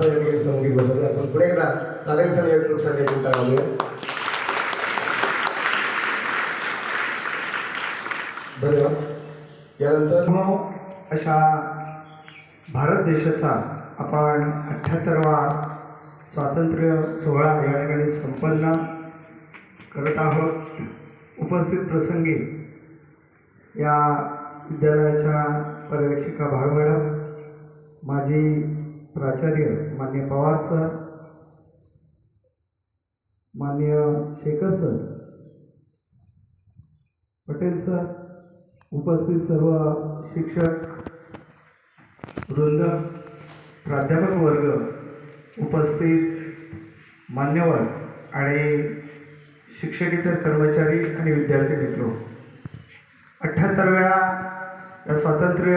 असं यांनी संगीत आपण पुढे एकदा चालेल सर युट्यूबसाठी एक मिनिट धन्यवाद. यानंतर अशा भारत देशाचा आपण अठ्ठ्याहत्तरवा स्वातंत्र्य सोहळा या ठिकाणी संपन्न करत आहोत. उपस्थित प्रसंगी या विद्यालयाच्या पर्यवेक्षिका भाग मॅडम माझी प्राचार्य मान्य पवार सर मान्य शेखर सर पटेल सर उपस्थित सर्व शिक्षक वृंद प्राध्यापक वर्ग उपस्थित मान्यवर आणि शिक्षकेतर कर्मचारी आणि विद्यार्थी मित्र. अठ्ठ्याहत्तरव्या या स्वातंत्र्य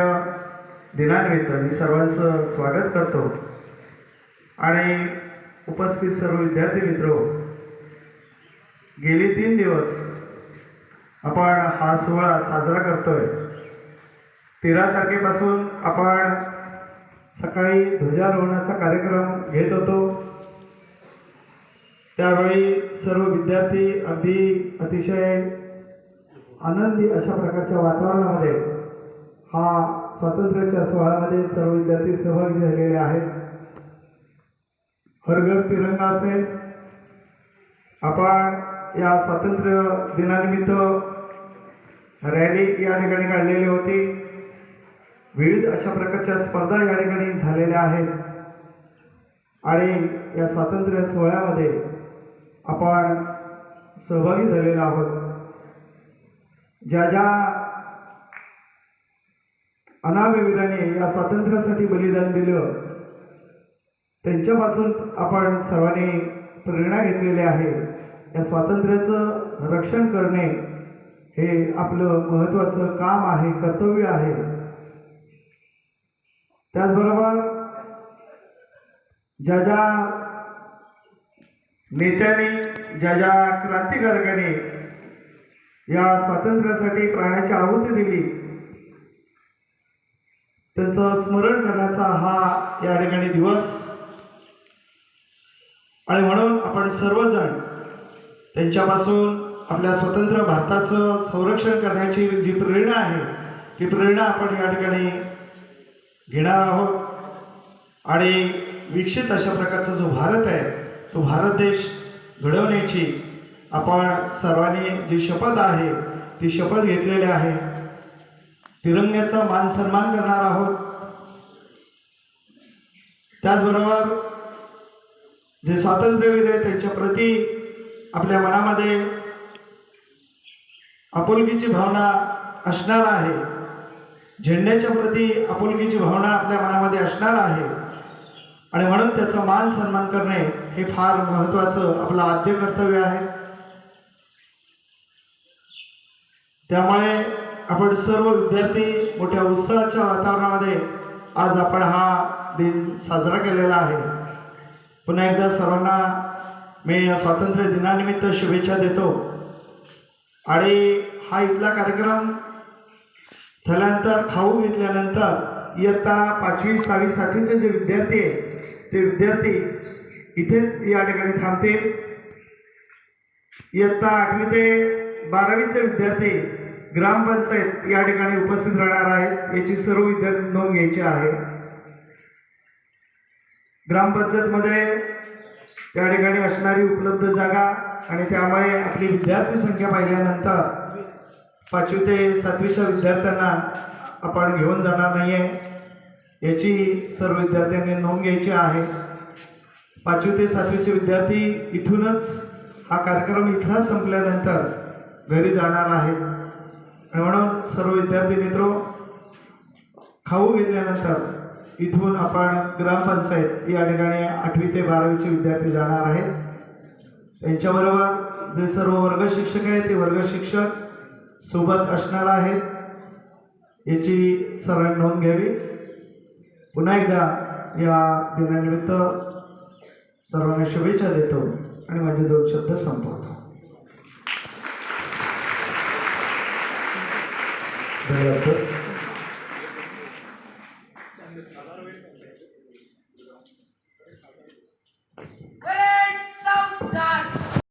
दिनानिमित्त मी सर्वांचं स्वागत करतो. आणि उपस्थित सर्व विद्यार्थी मित्र गेली तीन दिवस आपण हा सोहळा साजरा करतोय. तेरा तारखेपासून आपण सकाळी ध्वजारोहणाचा कार्यक्रम घेत होतो. त्यावेळी सर्व विद्यार्थी अगदी अतिशय आनंदी अशा प्रकारच्या वातावरणामध्ये हा स्वातंत्र्याच्या सोहळ्यामध्ये सर्व विद्यार्थी सहभागी झालेले आहेत. हरघर तिरंगा असेल. आपण या स्वातंत्र्य दिनानिमित्त रॅली या ठिकाणी काढलेली होती. विविध अशा प्रकारच्या स्पर्धा या ठिकाणी झालेल्या आहेत. आणि या स्वातंत्र्य सोहळ्यामध्ये आपण सहभागी झालेलो आहोत. ज्या ज्या अनामवीराने या स्वातंत्र्यासाठी बलिदान दिलं. त्यांच्यापासून आपण सर्वांनी प्रेरणा घेतलेली आहे. या स्वातंत्र्याचं रक्षण करणे हे आपलं महत्त्वाचं काम आहे कर्तव्य आहे. त्याचबरोबर ज्या ज्या नेत्यांनी ज्या ज्या क्रांतिकारकांनी या स्वातंत्र्यासाठी प्राण्याची आहुती दिली त्यांचं स्मरण करण्याचा हा या ठिकाणी दिवस. आणि म्हणून आपण सर्वजण त्यांच्यापासून आपल्या स्वतंत्र भारताचं संरक्षण करण्याची जी प्रेरणा आहे ती प्रेरणा आपण या ठिकाणी घेणार आहोत. आणि विकसित अशा प्रकारचा जो भारत आहे तो भारत देश घडवण्याची आपण सर्वांनी जी शपथ आहे ती शपथ घेतलेली आहे. हिरण्याचा मान सन्मान करणार आहोत. त्याचबरोबर जे स्वातंत्र्यवीर आहे त्यांच्या प्रती आपल्या मनामध्ये आपुलकीची भावना असणार आहे. झेंड्याच्या प्रती आपुलकीची भावना आपल्या मनामध्ये असणार आहे. आणि म्हणून त्याचा मान सन्मान करणे हे फार महत्त्वाचं आपलं आद्य कर्तव्य आहे. त्यामुळे आपण सर्व विद्यार्थी मोठ्या उत्साहाच्या वातावरणामध्ये आज आपण हा दिन साजरा केलेला आहे. पुन्हा एकदा सर्वांना मी या स्वातंत्र्य दिनानिमित्त शुभेच्छा देतो. आणि हा इथला कार्यक्रम झाल्यानंतर खाऊ घेतल्यानंतर इयत्ता पाचवी सहावी सातवीचे जे विद्यार्थी आहे ते विद्यार्थी इथेच या ठिकाणी थांबतील. इयत्ता आठवी ते बारावीचे विद्यार्थी ग्रामपंचायत या ठिकाणी उपस्थित राहणार आहेत याची सर्व विद्यार्थी नोंद घ्यायची आहे. ग्रामपंचायतमध्ये या ठिकाणी असणारी उपलब्ध जागा आणि त्यामुळे आपली विद्यार्थी संख्या पाहिल्यानंतर पाचवी ते सातवीच्या विद्यार्थ्यांना आपण घेऊन जाणार नाही आहे याची सर्व विद्यार्थ्यांनी नोंद घ्यायची आहे. पाचवी ते सातवीचे विद्यार्थी इथूनच हा कार्यक्रम इथला संपल्यानंतर घरी जाणार आहेत. म्हणून सर्व विद्यार्थी मित्र खाऊ घेतल्यानंतर इथून आपण ग्रामपंचायत या ठिकाणी आठवी ते बारावीचे विद्यार्थी जाणार आहेत. त्यांच्याबरोबर जे सर्व वर्ग शिक्षक आहेत ते वर्ग शिक्षक सोबत असणार आहेत. याची सर्वांनी नोंद घ्यावी. पुन्हा एकदा या दिनानिमित्त सर्वांना शुभेच्छा देतो आणि माझे दोन शब्द संपवतो. धन्यवाद सर